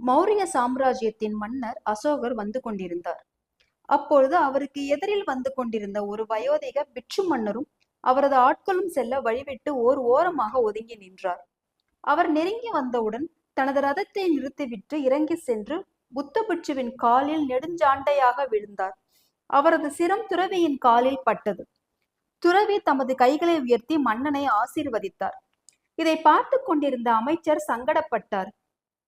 மௌரிய சாம்ராஜ்யத்தின் மன்னர் அசோகர் வந்து கொண்டிருந்தார். அப்பொழுது அவருக்கு எதிரில் வந்து கொண்டிருந்த ஒரு வயோதிக பிட்சு மன்னரும் அவரது ஆட்களும் செல்ல வழிவிட்டு ஓர் ஓரமாக ஒதுங்கி நின்றார். அவர் நெருங்கி வந்தவுடன் தனது ரதத்தை நிறுத்திவிட்டு இறங்கி சென்று புத்த பிட்சுவின் காலில் நெடுஞ்சாண்டையாக விழுந்தார். அவரது சிரம் துறவியின் காலில் பட்டது. துறவி தமது கைகளை உயர்த்தி மன்னனை ஆசீர்வதித்தார். இதை பார்த்து கொண்டிருந்த அமைச்சர் சங்கடப்பட்டார்.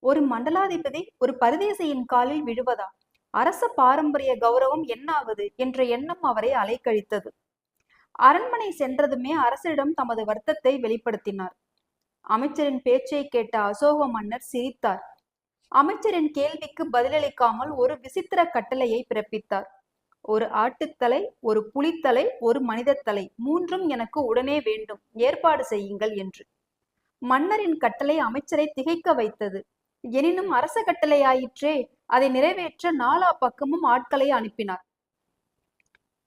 ஒரு மண்டலாதிபதி ஒரு பரதேசியின் காலில் விழுவதா? அரச பாரம்பரிய கௌரவம் என்னாவது? என்ற எண்ணம் அவரை அலைக்கழித்தது. அரண்மனை சென்றதுமே அரசரிடம் தமது வருத்தத்தை வெளிப்படுத்தினார். அமைச்சரின் பேச்சை கேட்ட அசோக மன்னர் சிரித்தார். அமைச்சரின் கேள்விக்கு பதிலளிக்காமல் ஒரு விசித்திர கட்டளையை பிறப்பித்தார். ஒரு ஆட்டுத்தலை ஒரு புலித்தலை ஒரு மனிதத்தலை மூன்றும் எனக்கு உடனே வேண்டும். ஏற்பாடு செய்யுங்கள் என்று. மன்னரின் கட்டளை அமைச்சரை திகைக்க வைத்தது. எனினும் அரச கட்டளையாயிற்றே அதை நிறைவேற்ற நாலா பக்கமும் ஆட்களை அனுப்பினார்.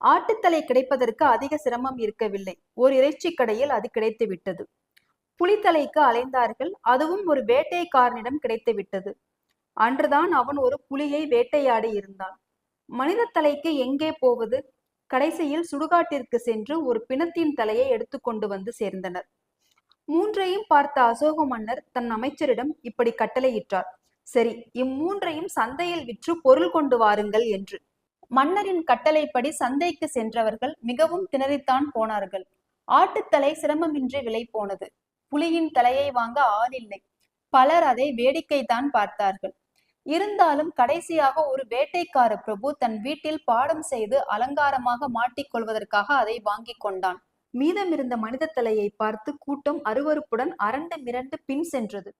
ஆட்டுத்தலை கிடைப்பதற்கு அதிக சிரமம் இருக்கவில்லை. ஒரு இறைச்சி கடையில் அது கிடைத்து விட்டது புலித்தலைக்கு அலைந்தார்கள். அதுவும் ஒரு வேட்டைக்காரனிடம் கிடைத்து விட்டது அன்றுதான் அவன் ஒரு புலியை வேட்டையாடி இருந்தான். மனித தலைக்கு எங்கே போவது? கடைசியில் சுடுகாட்டிற்கு சென்று ஒரு பிணத்தின் தலையை எடுத்துக்கொண்டு வந்து சேர்ந்தனர். மூன்றையும் பார்த்த அசோக மன்னர் தன் அமைச்சரிடம் இப்படி கட்டளையிட்டார். சரி இம்மூன்றையும் சந்தையில் விற்று பொருள் கொண்டு வாருங்கள் என்று. மன்னரின் கட்டளைப்படி சந்தைக்கு சென்றவர்கள் மிகவும் திணறித்தான் போனார்கள். ஆட்டுத்தலை சிரமமின்றி விலை போனது. புலியின் தலையை வாங்க ஆள் இல்லை. பலர் அதை வேடிக்கைதான் பார்த்தார்கள். இருந்தாலும் கடைசியாக ஒரு வேட்டைக்கார பிரபு தன் வீட்டில் பாடம் செய்து அலங்காரமாக மாட்டிக்கொள்வதற்காக அதை வாங்கிக் கொண்டான். மீதமிருந்த மனித தலையை பார்த்து கூட்டம் அருவருப்புடன் அரண்டு மிரண்டு பின் சென்றது.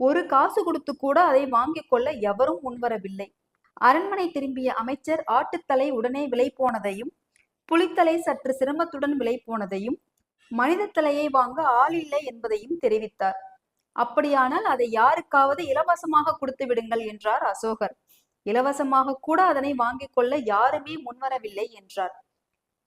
ஒரு காசு கொடுத்து கூட அதை வாங்கிக் கொள்ள எவரும் முன்வரவில்லை. அரண்மனை திரும்பிய அமைச்சர் ஆட்டுத்தலை உடனே விலை போனதையும் புலித்தலை சற்று சிரமத்துடன் விலை போனதையும் மனித தலையை வாங்க ஆள் இல்லை என்பதையும் தெரிவித்தார். அப்படியானால் அதை யாருக்காவது இலவசமாக கொடுத்து விடுங்கள் என்றார் அசோகர். இலவசமாக கூட அதனை வாங்கிக் கொள்ள யாருமே முன்வரவில்லை என்றார்.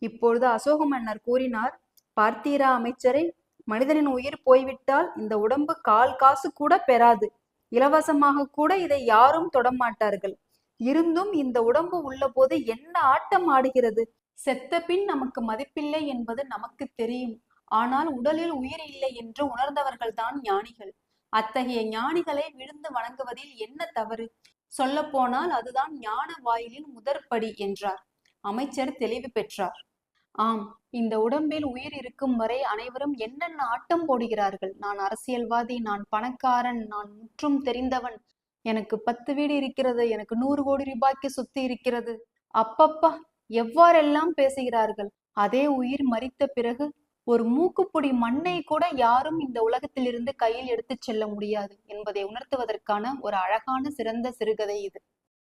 இப்பொழுது அசோக மன்னர் கூறினார் பார்த்தீரா அமைச்சரே மனிதனின் உயிர் போய்விட்டால் இந்த உடம்பு கால் காசு கூட பெறாது. இலவசமாக கூட இதை யாரும் தொடமாட்டார்கள். இருந்தும் இந்த உடம்பு உள்ள போது என்ன ஆட்டம் ஆடுகிறது? செத்த பின் நமக்கு மதிப்பில்லை என்பது நமக்கு தெரியும். ஆனால் உடலில் உயிர் இல்லை என்று உணர்ந்தவர்கள்தான் ஞானிகள். அத்தகைய ஞானிகளை விழுந்து வணங்குவதில் என்ன தவறு? சொல்ல போனால் அதுதான் ஞான வாயிலின் முதற்படி என்றார். அமைச்சர் தெளிவு பெற்றார். ஆம் இந்த உடம்பில் உயிர் இருக்கும் வரை அனைவரும் என்னென்ன ஆட்டம் போடுகிறார்கள்? நான் அரசியல்வாதி நான் பணக்காரன் நான் முற்றும் தெரிந்தவன். எனக்கு பத்து வீடு இருக்கிறது எனக்கு நூறு கோடி ரூபாய்க்கு சொத்து இருக்கிறது. அப்பப்பா எவ்வாறெல்லாம் பேசுகிறார்கள்? அதே உயிர் மறித்த பிறகு ஒரு மூக்குப்பொடி மண்ணை கூட யாரும் இந்த உலகத்திலிருந்து கையில் எடுத்துச் செல்ல முடியாது என்பதை உணர்த்துவதற்கான ஒரு அழகான சிறந்த சிறுகதை இது.